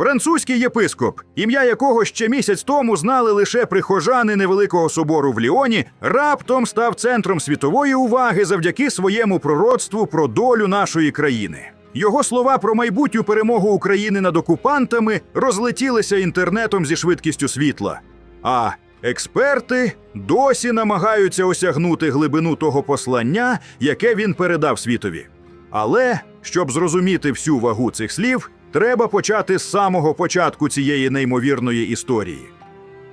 Французький єпископ, ім'я якого ще місяць тому знали лише прихожани невеликого собору в Ліоні, раптом став центром світової уваги завдяки своєму пророцтву про долю нашої країни. Його слова про майбутню перемогу України над окупантами розлетілися інтернетом зі швидкістю світла. А експерти досі намагаються осягнути глибину того послання, яке він передав світові. Але щоб зрозуміти всю вагу цих слів, треба почати з самого початку цієї неймовірної історії.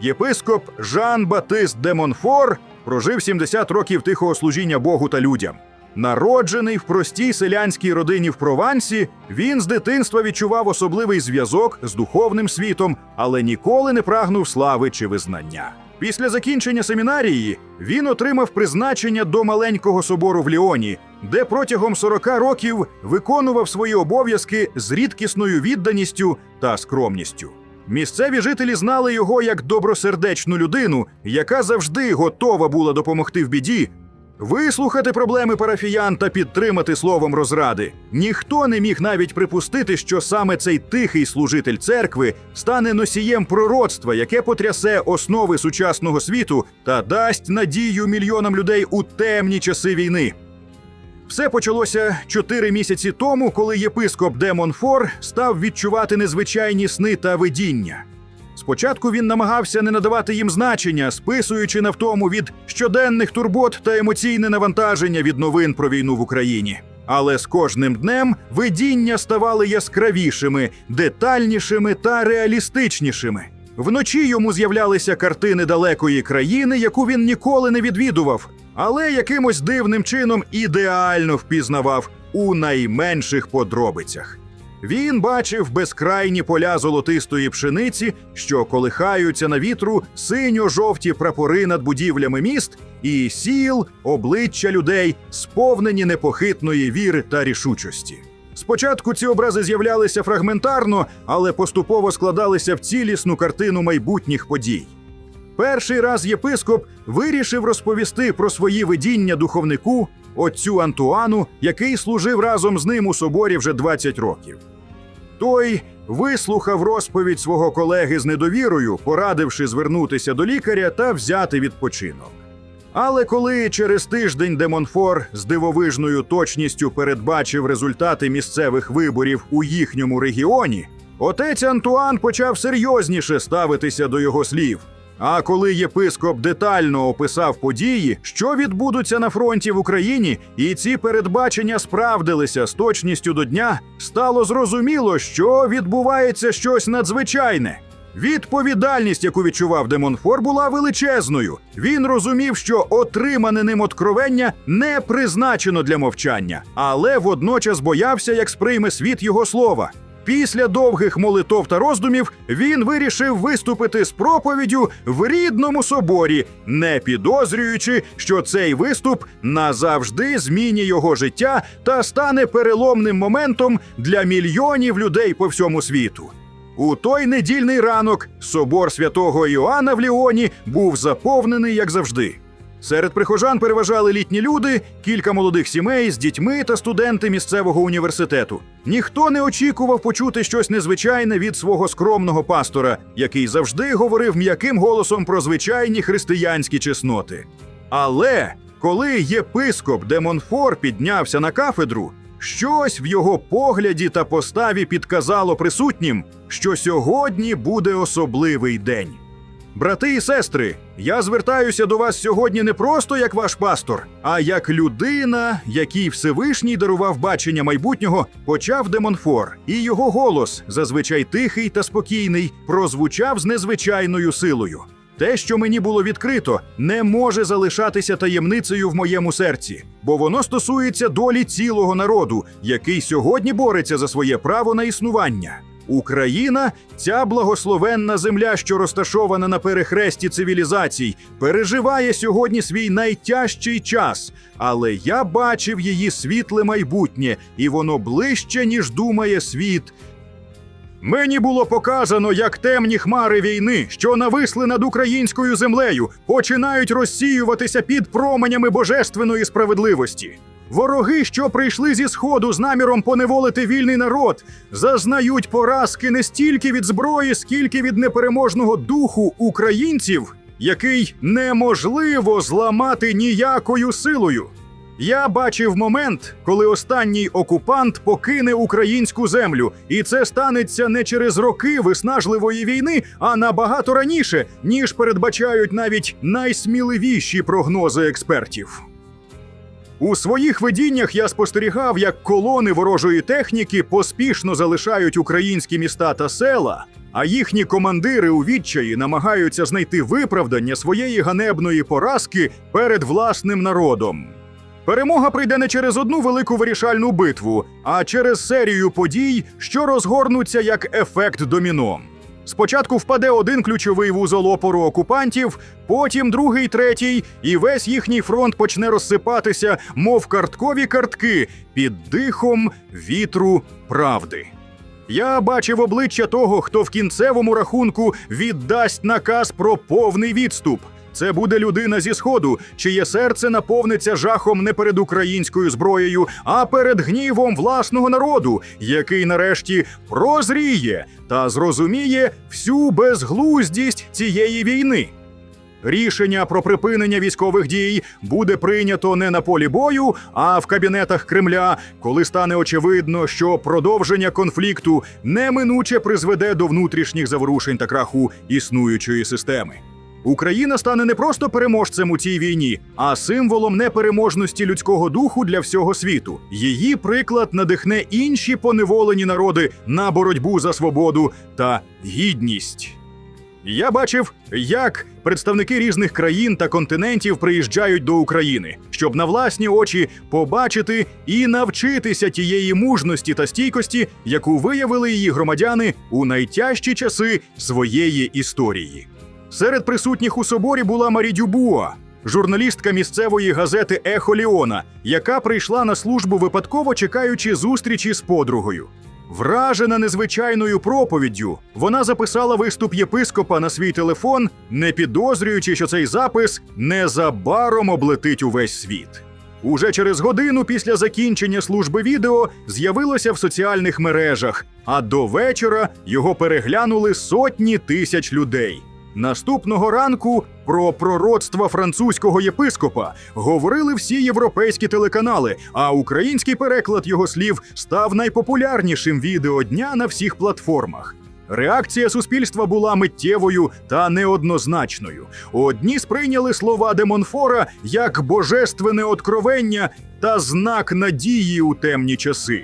Єпископ Жан Батист де Монфор прожив 70 років тихого служіння Богу та людям. Народжений в простій селянській родині в Провансі, він з дитинства відчував особливий зв'язок з духовним світом, але ніколи не прагнув слави чи визнання. Після закінчення семінарії він отримав призначення до маленького собору в Ліоні, де протягом 40 років виконував свої обов'язки з рідкісною відданістю та скромністю. Місцеві жителі знали його як добросердечну людину, яка завжди готова була допомогти в біді, вислухати проблеми парафіян та підтримати словом розради. Ніхто не міг навіть припустити, що саме цей тихий служитель церкви стане носієм пророцтва, яке потрясе основи сучасного світу та дасть надію мільйонам людей у темні часи війни. Все почалося чотири місяці тому, коли єпископ де Монфор став відчувати незвичайні сни та видіння. Спочатку він намагався не надавати їм значення, списуючи на втому від щоденних турбот та емоційне навантаження від новин про війну в Україні. Але з кожним днем видіння ставали яскравішими, детальнішими та реалістичнішими. Вночі йому з'являлися картини далекої країни, яку він ніколи не відвідував, але якимось дивним чином ідеально впізнавав у найменших подробицях. Він бачив безкрайні поля золотистої пшениці, що колихаються на вітру синьо-жовті прапори над будівлями міст, і сіл, обличчя людей, сповнені непохитної віри та рішучості. Спочатку ці образи з'являлися фрагментарно, але поступово складалися в цілісну картину майбутніх подій. Перший раз єпископ вирішив розповісти про свої видіння духовнику, отцю Антуану, який служив разом з ним у соборі вже 20 років. Той вислухав розповідь свого колеги з недовірою, порадивши звернутися до лікаря та взяти відпочинок. Але коли через тиждень Демонфор з дивовижною точністю передбачив результати місцевих виборів у їхньому регіоні, отець Антуан почав серйозніше ставитися до його слів. А коли єпископ детально описав події, що відбудуться на фронті в Україні, і ці передбачення справдилися з точністю до дня, стало зрозуміло, що відбувається щось надзвичайне. Відповідальність, яку відчував Демонфор, була величезною. Він розумів, що отримане ним откровення не призначено для мовчання, але водночас боявся, як сприйме світ його слова. Після довгих молитов та роздумів він вирішив виступити з проповіддю в рідному соборі, не підозрюючи, що цей виступ назавжди змінює його життя та стане переломним моментом для мільйонів людей по всьому світу. У той недільний ранок собор святого Іоанна в Ліоні був заповнений, як завжди. Серед прихожан переважали літні люди, кілька молодих сімей з дітьми та студенти місцевого університету. Ніхто не очікував почути щось незвичайне від свого скромного пастора, який завжди говорив м'яким голосом про звичайні християнські чесноти. Але коли єпископ де Монфор піднявся на кафедру, щось в його погляді та поставі підказало присутнім, що сьогодні буде особливий день. Брати і сестри, я звертаюся до вас сьогодні не просто як ваш пастор, а як людина, якій Всевишній дарував бачення майбутнього, почав Демонфор, і його голос, зазвичай тихий та спокійний, прозвучав з незвичайною силою. Те, що мені було відкрито, не може залишатися таємницею в моєму серці, бо воно стосується долі цілого народу, який сьогодні бореться за своє право на існування. Україна, ця благословенна земля, що розташована на перехресті цивілізацій, переживає сьогодні свій найтяжчий час, але я бачив її світле майбутнє, і воно ближче, ніж думає світ. Мені було показано, як темні хмари війни, що нависли над українською землею, починають розсіюватися під променями божественної справедливості. Вороги, що прийшли зі сходу з наміром поневолити вільний народ, зазнають поразки не стільки від зброї, скільки від непереможного духу українців, який неможливо зламати ніякою силою. Я бачив момент, коли останній окупант покине українську землю, і це станеться не через роки виснажливої війни, а набагато раніше, ніж передбачають навіть найсміливіші прогнози експертів. У своїх видіннях я спостерігав, як колони ворожої техніки поспішно залишають українські міста та села, а їхні командири у відчаї намагаються знайти виправдання своєї ганебної поразки перед власним народом. Перемога прийде не через одну велику вирішальну битву, а через серію подій, що розгорнуться як ефект доміно. Спочатку впаде один ключовий вузол опору окупантів, потім другий, третій, і весь їхній фронт почне розсипатися, мов карткові картки під дихом вітру правди. Я бачив обличчя того, хто в кінцевому рахунку віддасть наказ про повний відступ. Це буде людина зі сходу, чиє серце наповниться жахом не перед українською зброєю, а перед гнівом власного народу, який нарешті прозріє та зрозуміє всю безглуздість цієї війни. Рішення про припинення військових дій буде прийнято не на полі бою, а в кабінетах Кремля, коли стане очевидно, що продовження конфлікту неминуче призведе до внутрішніх заворушень та краху існуючої системи. Україна стане не просто переможцем у цій війні, а символом непереможності людського духу для всього світу. Її приклад надихне інші поневолені народи на боротьбу за свободу та гідність. Я бачив, як представники різних країн та континентів приїжджають до України, щоб на власні очі побачити і навчитися тієї мужності та стійкості, яку виявили її громадяни у найтяжчі часи своєї історії. Серед присутніх у соборі була Марі Дюбуа, журналістка місцевої газети Ехо Ліона, яка прийшла на службу випадково чекаючи зустрічі з подругою. Вражена незвичайною проповіддю, вона записала виступ єпископа на свій телефон, не підозрюючи, що цей запис незабаром облетить увесь світ. Уже через годину після закінчення служби відео з'явилося в соціальних мережах, а до вечора його переглянули сотні тисяч людей. Наступного ранку про пророцтва французького єпископа говорили всі європейські телеканали, а український переклад його слів став найпопулярнішим відео дня на всіх платформах. Реакція суспільства була миттєвою та неоднозначною. Одні сприйняли слова Демонфора як божественне откровення та знак надії у темні часи.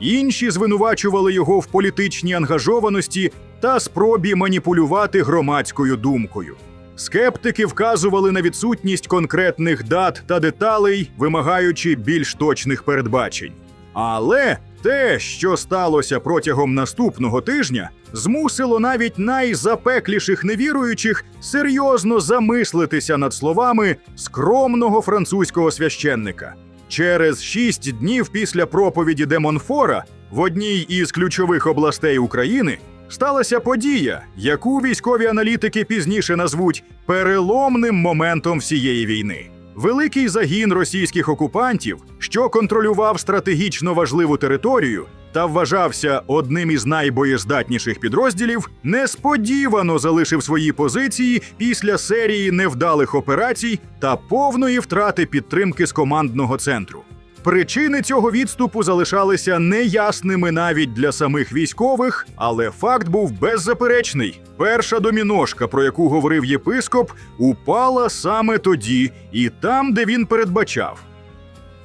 Інші звинувачували його в політичній ангажованості та спробі маніпулювати громадською думкою. Скептики вказували на відсутність конкретних дат та деталей, вимагаючи більш точних передбачень. Але те, що сталося протягом наступного тижня, змусило навіть найзапекліших невіруючих серйозно замислитися над словами скромного французького священника. Через шість днів після проповіді Демонфора в одній із ключових областей України сталася подія, яку військові аналітики пізніше назвуть переломним моментом всієї війни. Великий загін російських окупантів, що контролював стратегічно важливу територію та вважався одним із найбоєздатніших підрозділів, несподівано залишив свої позиції після серії невдалих операцій та повної втрати підтримки з командного центру. Причини цього відступу залишалися неясними навіть для самих військових, але факт був беззаперечний. Перша доміношка, про яку говорив єпископ, упала саме тоді і там, де він передбачав.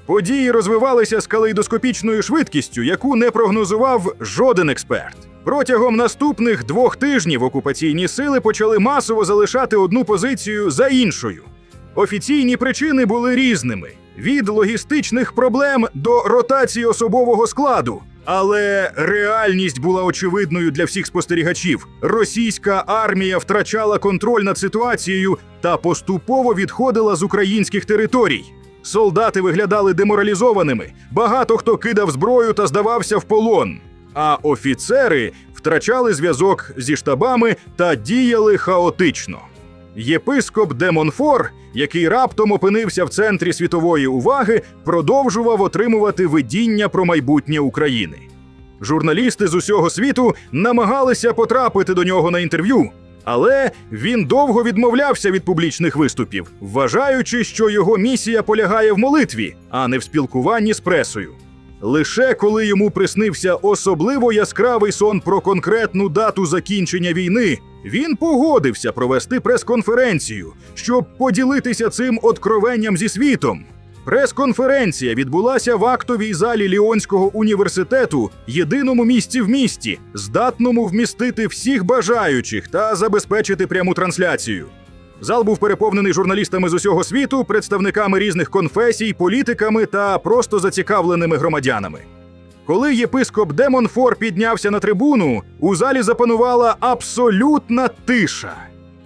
Події розвивалися з калейдоскопічною швидкістю, яку не прогнозував жоден експерт. Протягом наступних двох тижнів окупаційні сили почали масово залишати одну позицію за іншою. Офіційні причини були різними: від логістичних проблем до ротації особового складу. Але реальність була очевидною для всіх спостерігачів. Російська армія втрачала контроль над ситуацією та поступово відходила з українських територій. Солдати виглядали деморалізованими, багато хто кидав зброю та здавався в полон. А офіцери втрачали зв'язок зі штабами та діяли хаотично. Єпископ де Монфор, який раптом опинився в центрі світової уваги, продовжував отримувати видіння про майбутнє України. Журналісти з усього світу намагалися потрапити до нього на інтерв'ю, але він довго відмовлявся від публічних виступів, вважаючи, що його місія полягає в молитві, а не в спілкуванні з пресою. Лише коли йому приснився особливо яскравий сон про конкретну дату закінчення війни, він погодився провести прес-конференцію, щоб поділитися цим откровенням зі світом. Прес-конференція відбулася в актовій залі Ліонського університету, єдиному місці в місті, здатному вмістити всіх бажаючих та забезпечити пряму трансляцію. Зал був переповнений журналістами з усього світу, представниками різних конфесій, політиками та просто зацікавленими громадянами. Коли єпископ Демон Фор піднявся на трибуну, у залі запанувала абсолютна тиша.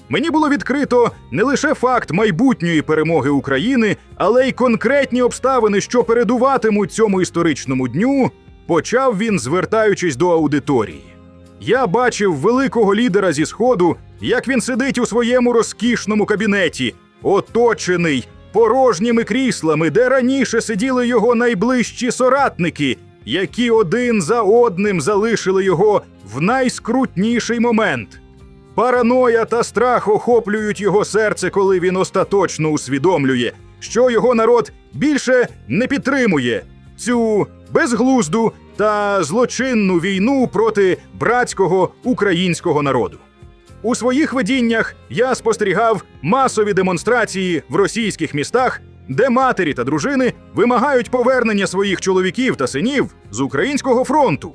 Мені було відкрито не лише факт майбутньої перемоги України, але й конкретні обставини, що передуватимуть цьому історичному дню, почав він, звертаючись до аудиторії. Я бачив великого лідера зі сходу, як він сидить у своєму розкішному кабінеті, оточений порожніми кріслами, де раніше сиділи його найближчі соратники, які один за одним залишили його в найскрутніший момент. Параноя та страх охоплюють його серце, коли він остаточно усвідомлює, що його народ більше не підтримує цю безглузду та злочинну війну проти братського українського народу. У своїх видіннях я спостерігав масові демонстрації в російських містах, де матері та дружини вимагають повернення своїх чоловіків та синів з українського фронту.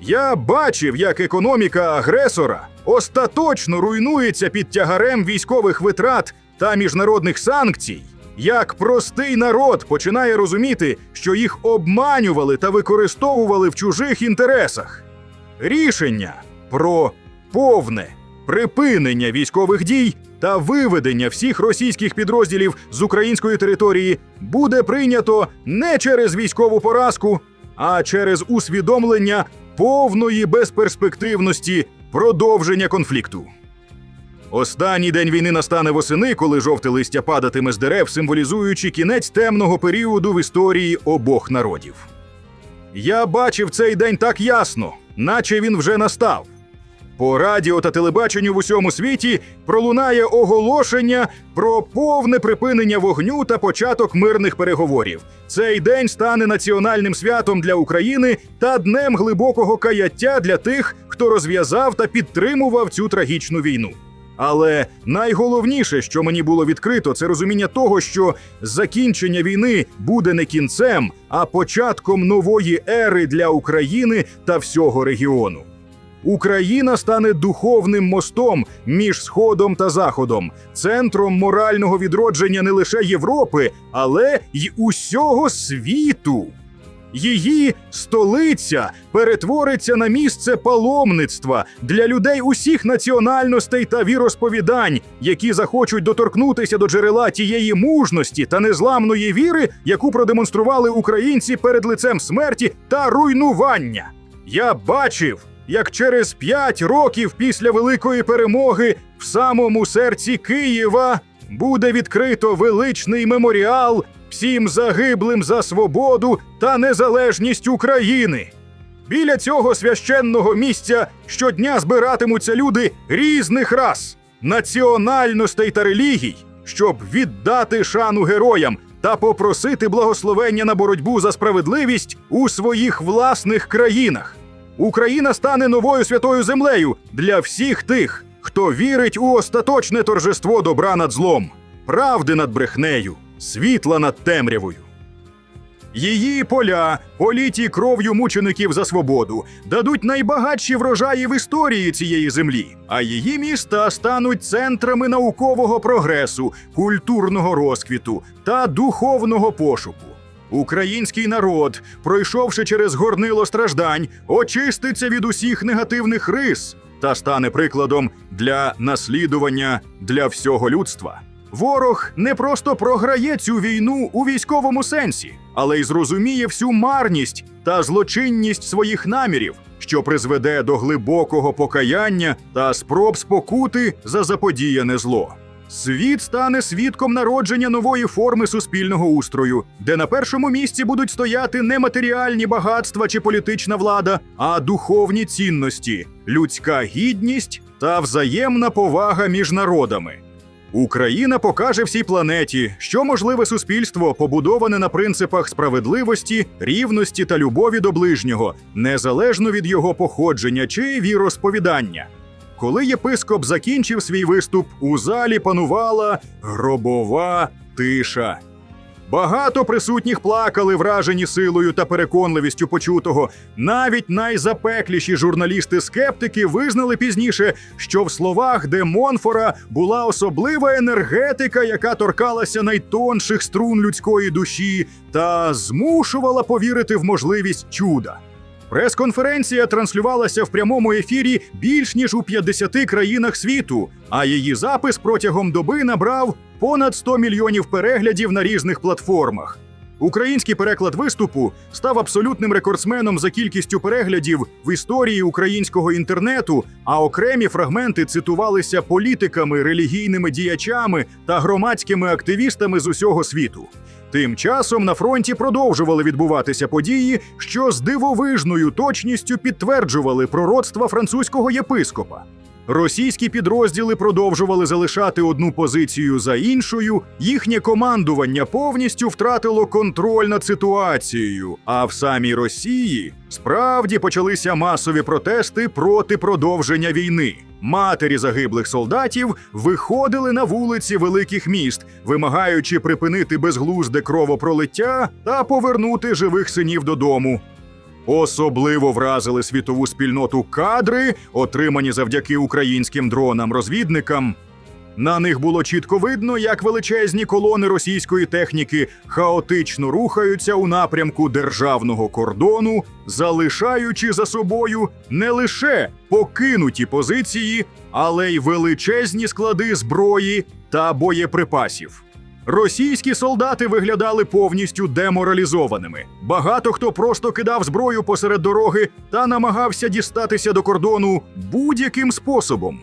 Я бачив, як економіка агресора остаточно руйнується під тягарем військових витрат та міжнародних санкцій, як простий народ починає розуміти, що їх обманювали та використовували в чужих інтересах. Рішення про повне припинення військових дій та виведення всіх російських підрозділів з української території буде прийнято не через військову поразку, а через усвідомлення повної безперспективності продовження конфлікту. Останній день війни настане восени, коли жовте листя падатиме з дерев, символізуючи кінець темного періоду в історії обох народів. Я бачив цей день так ясно, наче він вже настав. По радіо та телебаченню в усьому світі пролунає оголошення про повне припинення вогню та початок мирних переговорів. Цей день стане національним святом для України та днем глибокого каяття для тих, хто розв'язав та підтримував цю трагічну війну. Але найголовніше, що мені було відкрито, це розуміння того, що закінчення війни буде не кінцем, а початком нової ери для України та всього регіону. Україна стане духовним мостом між Сходом та Заходом, центром морального відродження не лише Європи, але й усього світу. Її столиця перетвориться на місце паломництва для людей усіх національностей та віросповідань, які захочуть доторкнутися до джерела тієї мужності та незламної віри, яку продемонстрували українці перед лицем смерті та руйнування. Я бачив, як через п'ять років після великої перемоги в самому серці Києва буде відкрито величний меморіал всім загиблим за свободу та незалежність України. Біля цього священного місця щодня збиратимуться люди різних рас, національностей та релігій, щоб віддати шану героям та попросити благословення на боротьбу за справедливість у своїх власних країнах. Україна стане новою святою землею для всіх тих, хто вірить у остаточне торжество добра над злом, правди над брехнею, світла над темрявою. Її поля, політі кров'ю мучеників за свободу, дадуть найбагатші врожаї в історії цієї землі, а її міста стануть центрами наукового прогресу, культурного розквіту та духовного пошуку. Український народ, пройшовши через горнило страждань, очиститься від усіх негативних рис та стане прикладом для наслідування для всього людства. Ворог не просто програє цю війну у військовому сенсі, але й зрозуміє всю марність та злочинність своїх намірів, що призведе до глибокого покаяння та спроб спокути за заподіяне зло. Світ стане свідком народження нової форми суспільного устрою, де на першому місці будуть стояти не матеріальні багатства чи політична влада, а духовні цінності, людська гідність та взаємна повага між народами. Україна покаже всій планеті, що можливе суспільство побудоване на принципах справедливості, рівності та любові до ближнього, незалежно від його походження чи віросповідання. Коли єпископ закінчив свій виступ, у залі панувала гробова тиша. Багато присутніх плакали, вражені силою та переконливістю почутого. Навіть найзапекліші журналісти-скептики визнали пізніше, що в словах де Монфора була особлива енергетика, яка торкалася найтонших струн людської душі, та змушувала повірити в можливість чуда. Прес-конференція транслювалася в прямому ефірі більш ніж у 50 країнах світу, а її запис протягом доби набрав понад 100 мільйонів переглядів на різних платформах. Український переклад виступу став абсолютним рекордсменом за кількістю переглядів в історії українського інтернету, а окремі фрагменти цитувалися політиками, релігійними діячами та громадськими активістами з усього світу. Тим часом на фронті продовжували відбуватися події, що з дивовижною точністю підтверджували пророцтва французького єпископа. Російські підрозділи продовжували залишати одну позицію за іншою. Їхнє командування повністю втратило контроль над ситуацією. А в самій Росії справді почалися масові протести проти продовження війни. Матері загиблих солдатів виходили на вулиці великих міст, вимагаючи припинити безглузде кровопролиття та повернути живих синів додому. Особливо вразили світову спільноту кадри, отримані завдяки українським дронам-розвідникам. На них було чітко видно, як величезні колони російської техніки хаотично рухаються у напрямку державного кордону, залишаючи за собою не лише покинуті позиції, але й величезні склади зброї та боєприпасів. Російські солдати виглядали повністю деморалізованими. Багато хто просто кидав зброю посеред дороги та намагався дістатися до кордону будь-яким способом.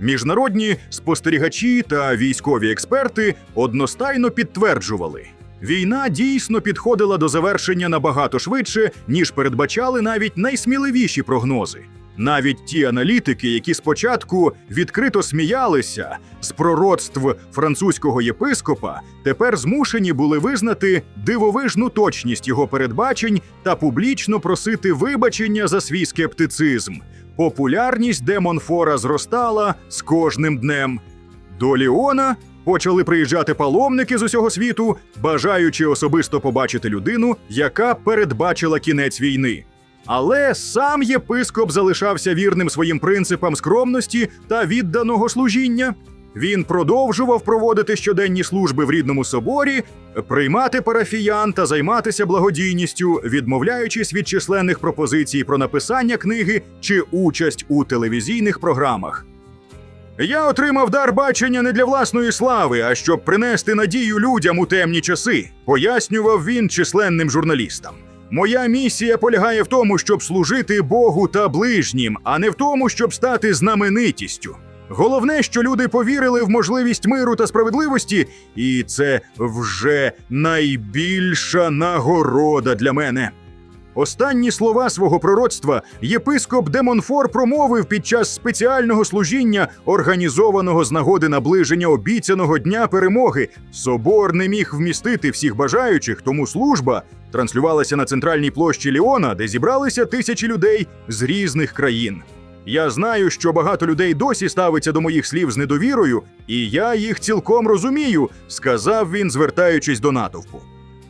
Міжнародні спостерігачі та військові експерти одностайно підтверджували, війна дійсно підходила до завершення набагато швидше, ніж передбачали навіть найсміливіші прогнози. Навіть ті аналітики, які спочатку відкрито сміялися з пророцтв французького єпископа, тепер змушені були визнати дивовижну точність його передбачень та публічно просити вибачення за свій скептицизм. Популярність Демонфора зростала з кожним днем. До Ліона почали приїжджати паломники з усього світу, бажаючи особисто побачити людину, яка передбачила кінець війни. Але сам єпископ залишався вірним своїм принципам скромності та відданого служіння. Він продовжував проводити щоденні служби в рідному соборі, приймати парафіян та займатися благодійністю, відмовляючись від численних пропозицій про написання книги чи участь у телевізійних програмах. Я отримав дар бачення не для власної слави, а щоб принести надію людям у темні часи, пояснював він численним журналістам. Моя місія полягає в тому, щоб служити Богу та ближнім, а не в тому, щоб стати знаменитістю. Головне, що люди повірили в можливість миру та справедливості, і це вже найбільша нагорода для мене. Останні слова свого пророцтва єпископ Демонфор промовив під час спеціального служіння, організованого з нагоди наближення обіцяного дня перемоги. Собор не міг вмістити всіх бажаючих, тому служба транслювалася на центральній площі Ліона, де зібралися тисячі людей з різних країн. Я знаю, що багато людей досі ставиться до моїх слів з недовірою, і я їх цілком розумію, сказав він, звертаючись до натовпу.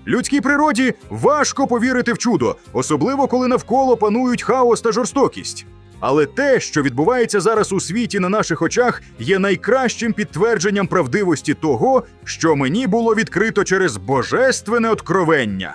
Людській природі важко повірити в чудо, особливо коли навколо панують хаос та жорстокість. Але те, що відбувається зараз у світі на наших очах, є найкращим підтвердженням правдивості того, що мені було відкрито через божественне откровення.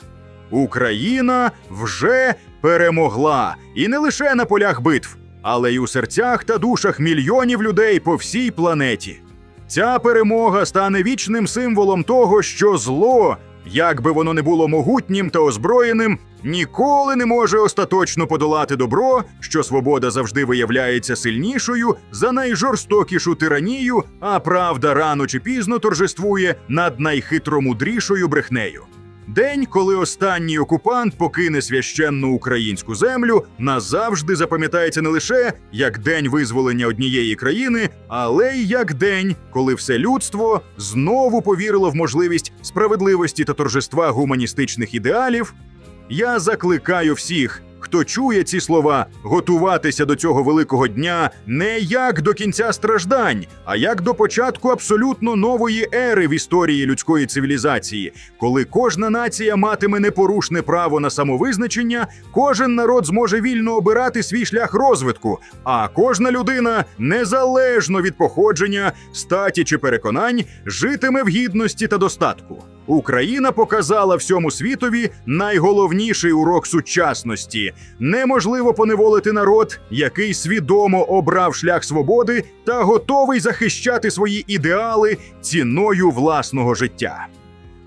Україна вже перемогла, і не лише на полях битв, але й у серцях та душах мільйонів людей по всій планеті. Ця перемога стане вічним символом того, що зло як би воно не було могутнім та озброєним, ніколи не може остаточно подолати добро, що свобода завжди виявляється сильнішою за найжорстокішу тиранію, а правда рано чи пізно торжествує над найхитромудрішою брехнею. День, коли останній окупант покине священну українську землю, назавжди запам'ятається не лише як день визволення однієї країни, але й як день, коли все людство знову повірило в можливість справедливості та торжества гуманістичних ідеалів. Я закликаю всіх, хто чує ці слова, готуватися до цього великого дня не як до кінця страждань, а як до початку абсолютно нової ери в історії людської цивілізації, коли кожна нація матиме непорушне право на самовизначення, кожен народ зможе вільно обирати свій шлях розвитку, а кожна людина, незалежно від походження, статі чи переконань, житиме в гідності та достатку. Україна показала всьому світові найголовніший урок сучасності: неможливо поневолити народ, який свідомо обрав шлях свободи та готовий захищати свої ідеали ціною власного життя.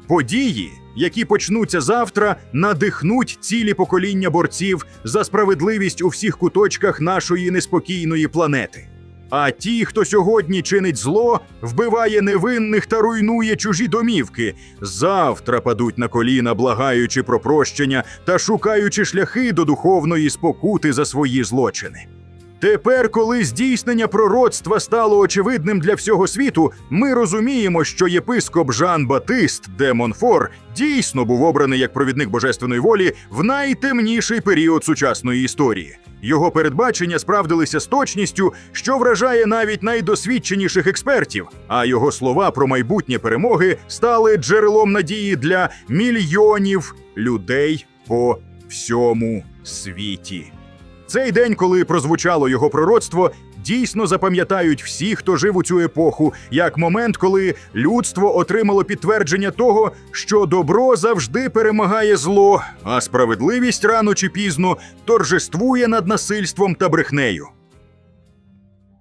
Події, які почнуться завтра, надихнуть цілі покоління борців за справедливість у всіх куточках нашої неспокійної планети. А ті, хто сьогодні чинить зло, вбиває невинних та руйнує чужі домівки, завтра падуть на коліна, благаючи про прощення та шукаючи шляхи до духовної спокути за свої злочини. Тепер, коли здійснення пророцтва стало очевидним для всього світу, ми розуміємо, що єпископ Жан Батист де Монфор дійсно був обраний як провідник божественної волі в найтемніший період сучасної історії. Його передбачення справдилися з точністю, що вражає навіть найдосвідченіших експертів. А його слова про майбутнє перемоги стали джерелом надії для мільйонів людей по всьому світі. Цей день, коли прозвучало його пророцтво, дійсно запам'ятають всі, хто жив у цю епоху, як момент, коли людство отримало підтвердження того, що добро завжди перемагає зло, а справедливість рано чи пізно торжествує над насильством та брехнею.